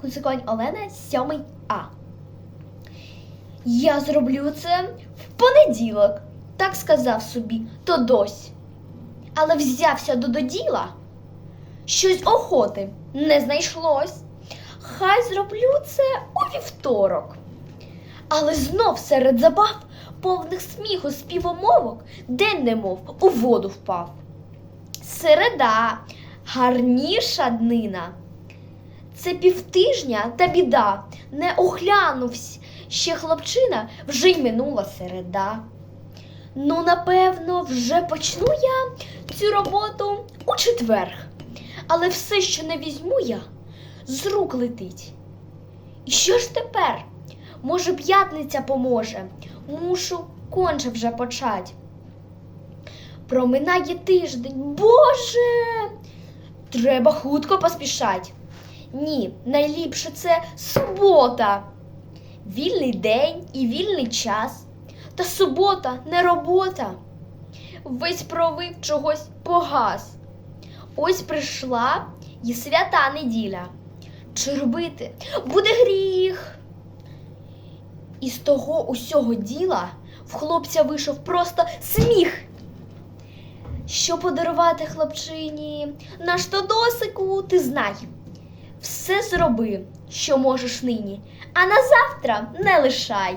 Куциконь Олена, 7 А. Я зроблю це в понеділок, так сказав собі Тодось. Але взявся до, до діла. Щось охоти не знайшлось. Хай зроблю це у вівторок. Але знов серед забав, повних сміху співомовок, день немов у воду впав. Середа, гарніша днина. Це півтижня та біда. Не оглянувсь ще хлопчина, вже й минула середа. Ну, напевно, вже почну я цю роботу у четверг. Але все, що не візьму я, з рук летить. І що ж тепер? Може, п'ятниця поможе. Мушу конче вже почать. Проминає тиждень. Боже! Треба хутко поспішать. Ні, найліпше це субота. Вільний день і вільний час. Та субота не робота. Весь провив чогось погас. Ось прийшла і свята неділя. Чи робити буде гріх. І з того усього діла в хлопця вийшов просто сміх. Що подарувати хлопчині? Наш Тодосику, ти знай. Все зроби, що можеш нині, а на завтра не лишай.